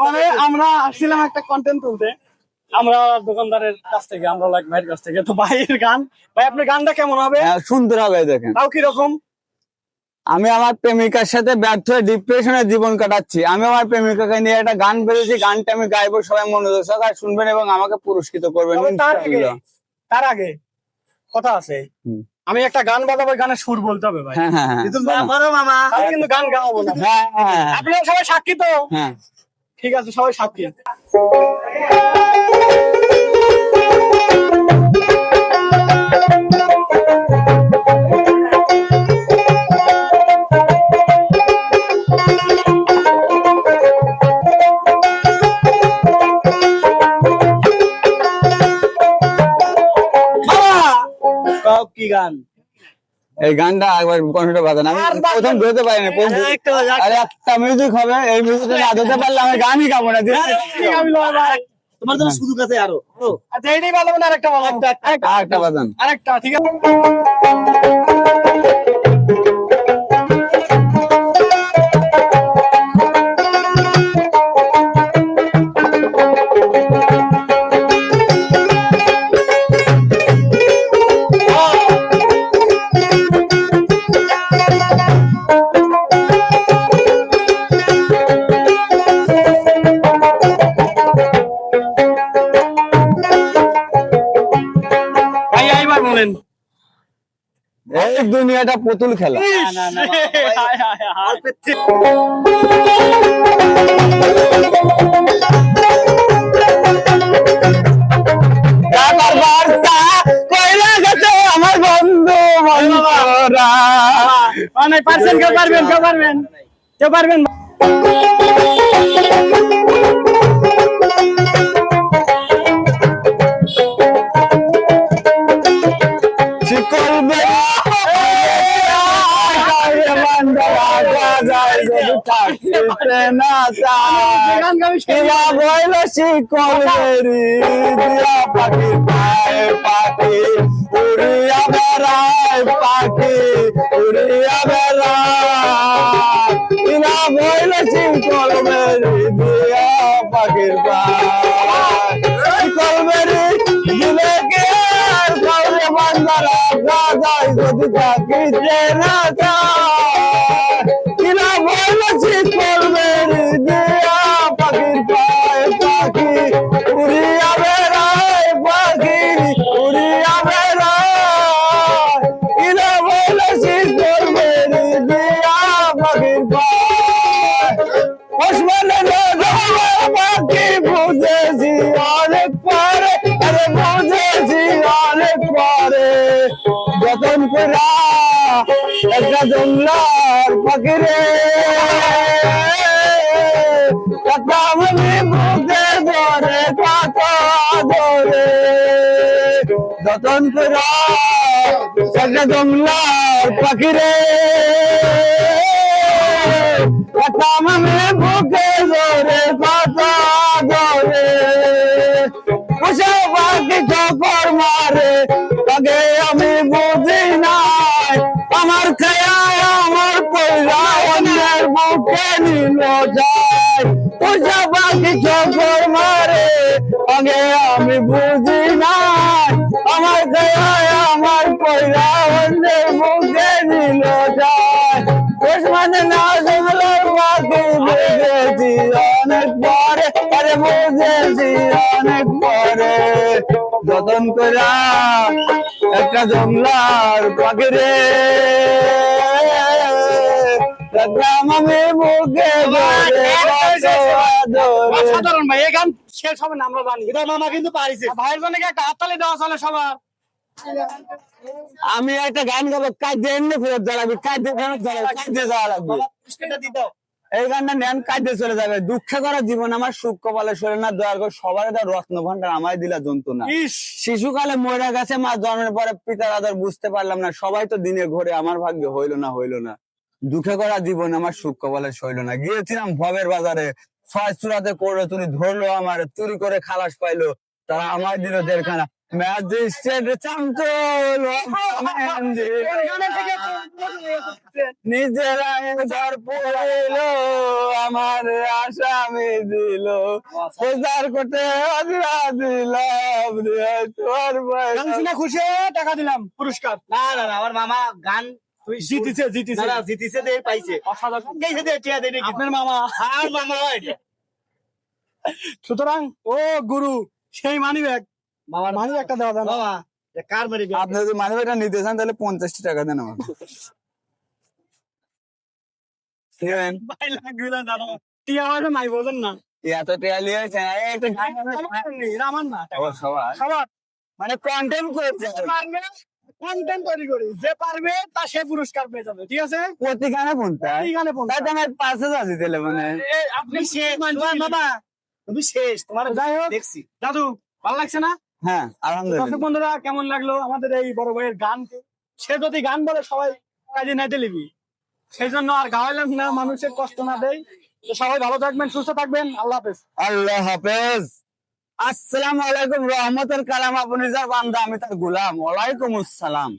পরে আমরা আসছিলাম একটা কন্টেন্ট তুলতে। আমরা দোকানদারের কাছ থেকে আমরা লাইক ভাইয়ের কাছ থেকে। তো ভাইয়ের গান ভাই আপনার গানটা কেমন হবে? হ্যাঁ, সুন্দর হবে দেখেন। তাও কীরকম আমি আমার প্রেমিকার সাথে ব্যর্থ হয়ে ডিপ্রেশনে জীবন কাটাচ্ছি। আমি আমার প্রেমিকাকে নিয়ে একটা গান বেরিয়েছি গানটা আমি গাইবো সবাই মনোযোগ সহকারে শুনবেন এবং আমাকে পুরস্কৃত করবেন তার আগে তার আগে কথা আছে। আমি একটা গান বাজাবো গানের সুর বলতে হবে ভাই। হ্যাঁ হ্যাঁ মামা আমি কিন্তু গান গাওয়াবো না। হ্যাঁ হ্যাঁ। আপনারা সবাই সাক্ষী তো? হ্যাঁ। ঠিক আছে সবাই সাক্ষী। কি গান। এই গানটা একবার কণ্ঠটা বাজান। আমি প্রথম ধরতে পারি না আরে একটা বাজান। আরে একটা মিউজিক হবে এই মিউজিকটা না ধরতে পারলে আমি গানই গাবো না আমি লয় ভাই। তোমার জন্য শুধু কাছে আরও। আচ্ছা এইটাই ভালো না আরেকটা ভালো আরেকটা আর একটা বাজান। আরেকটা ঠিক আছে। এই দুনিয়াটা পুতুল খেলা হায়, হায়, হায়। আমার বন্ধু বন্ধুরা মানে পারছেন কেউ পারবেন কেউ পারবেন কেউ পারবেন পাখি পায় পাখি উড়িয়া বেড়ায় পাখি উড়িয়া বেড়ায় ইয়া বইল শিকল বেরি দিয়া পাখির পায় শিকল বেরি দিলে কে কাউরে বান্দারা গাজায় যদি থাকিতে না চায় করা একটা জঙ্গলার পাখি রে কথা আমি বুকে ধরে কত ধরে যতন কথা ধরে বুকে নিল যায় বসে পাখি ঠোকর মারে, আগে আমি বুঝি নাই। আমার খেয়ায় আমার পয়লা অন্যের বুকে নিল যায়। মানে না জঙ্গলের পাখি বুঝেছি অনেক পরে, আরে বুঝেছি অনেক পরে। যতন করা একটা জঙ্গলার পাখি অসাধারণ ভাই এই গান শেষ হবে না আমরা জানি এটা মামা কিন্তু পারিছে ভাইয়ের জন্য একটা হাততালি দেওয়া চলে সবার আমি একটা গান গাবো কাজে এমনি ফেরত দাঁড়াবি কাজে ফেরত কাজে যাওয়া লাগবে এই গানটা নেন কাজে চলে যাবে দুঃখে করা জীবন আমার সুখ কপালে সরে না দয়ার করে সবার একটা রত্ন ভান্ডার আমায় দিলা জন্তু না শিশুকালে মরে গেছে মা জন্মের পরে পিতার আদর বুঝতে পারলাম না সবাই তো দিনে ঘরে আমার ভাগ্যে হইল না হইল না দুঃখে করা জীবন আমার সুখ কপালে সইল না। গিয়েছিলাম ভবের বাজারে। ছয় চূড়াতে করল তুমি ধরলো আমার চুরি করে খালাস পাইলো। তারা আমায় দিল দেড়খানা। ম্যাজিস্ট্রেট চামচল নিজেরা ধর পড়িল আমার আসামি দিল। প্রচার করতে হাজরা দিলাম খুশি টাকা দিলাম পুরস্কার। না না না আমার মামা গান জিতিছে জিতিছে। না জিতিছে দিয়ে পাইছে। অসাধারণ। গেছে দিয়ে টিয়া নাকি? আপনার মামা। আর মামা এটা সুতরাং ও গুরু সেই মানি ব্যাগ মামার মানি একটা দেওয়া যায় না। মামা এটা কার মেরে গেল? আপনি যদি মানি ব্যাগটা নিতে চান তাহলে পঞ্চাশটি টাকা দেন আমাকে? ভাই লাগবে না টিয়া না? টেয়া লিয়েছে একটা গান আমার না সবার। সবার। মানে কন্টেন্ট করেছে কন্টেন্ট তৈরি করি। যে পারবে তা সে পুরস্কার পেয়ে যাবে ঠিক আছে? প্রতি গানে পঞ্চাশ। এই গানে তাই আমার পাঁচ হাজার দিলে মানে আপনি শেষ। বাবা? তুমি শেষ। তোমার যাই হোক। দেখছি। দাদু ভালো লাগছে না? হ্যাঁ দর্শক বন্ধুরা কেমন লাগল আমাদের এই বড় ভাইয়ের গান সে যদি গান বলে সবাই কাজে নাইতে লিবি। সেই জন্য আর গাওয়াইলাম না মানুষের কষ্ট না দেয়। তো সবাই ভালো থাকবেন সুস্থ থাকবেন। আল্লাহ হাফেজ। আল্লাহ হাফেজ। আসসালামু আলাইকুম রহমতের কালাম আপনি যার বান্দা আমি তার গোলাম। ওয়ালাইকুম আসসালাম।